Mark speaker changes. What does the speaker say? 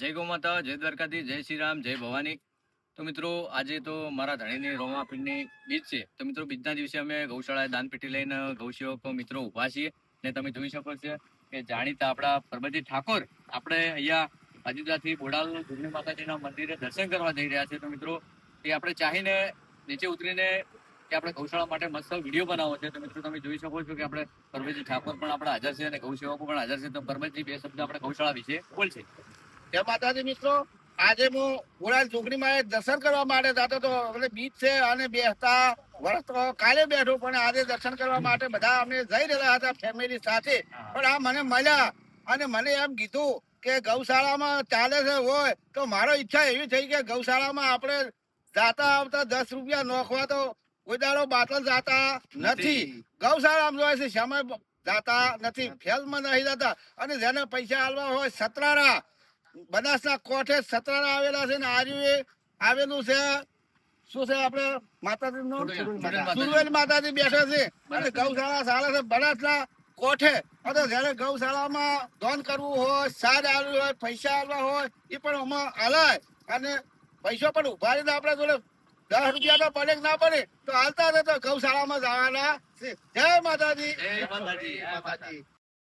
Speaker 1: જય ગૌ માતા, જય દ્વારકાધી જય શ્રી રામ, જય ભવાની. તો મિત્રો, આજે તો મારા ધણીની રોમાપીરની બીજ છે. તો મિત્રો, બીજના દિવસે અમે ગૌશાળાએ દાનપેટી લઈને ગૌસેવકો મિત્રો ઊભા છીએ. ને તમે જોઈ શકો છો કે જાણીતા આપણા પરબતી ઠાકોર આપણે અહીંયા અજુદાથી બોડાલ ધુરની માતાજીના મંદિરે દર્શન કરવા જઈ રહ્યા છે. તો મિત્રો, એ આપણે ચાહીને નીચે ઉતરીને કે આપણે ગૌશાળા માટે મસ્ત વીડિયો બનાવો છે. તો મિત્રો, તમે જોઈ શકો છો કે આપણે પરબતજી ઠાકોર પણ આપણે હાજર છે અને ગૌસેવકો પણ હાજર છે. તો પરબતજી બે શબ્દ આપણે ગૌશાળા વિશે બોલશે.
Speaker 2: જય માતાજી મિત્રો. આજે હું ઘોડા ચોકડીમાં દર્શન કરવા માટે જતો હતો. એટલે બીચ છે અને બેસતા વર્ષ કાલે બેઠો પણ આજે દર્શન કરવા માટે બધા અમે જઈ રહ્યા હતા ફેમિલી સાથે. પણ આ મને મળ્યા અને મને એમ કીધું કે ગૌશાળામાં ચાલે છે હોય તો મારો ઈચ્છા એવી થઈ કે ગૌશાળામાં આપણે જાતા આવતા દસ રૂપિયા નોખવા તો કોઈ દાડો બાટલ જાતા નથી. ગૌશાળામાં જોવા છે સમય જાતા નથી. ફેલમાં નહીં જતા. અને જેને પૈસા આલવા હોય સતરારા બનાસના કોઠે સતરારા આવેલા છે ને આર્યુ આવેલું છે. શું છે આપણે? માતાજી સુરવેલ માતાજી બેઠા છે. અને ગૌશાળા ચાલે છે. બનાસના કોઠે. અને જયારે ગૌશાળામાં દાન કરવું હોય સાર આવવું હોય પૈસા આવવા હોય એ પણ આમાં હલાય અને પૈસો પણ ઊભા રહીને આપણે જોડે દસ રૂપિયા તો પડે ના પડે તો હાલતા તો ગૌશાળામાં જવાના છે.
Speaker 1: જય માતાજી.
Speaker 2: જય માતાજી.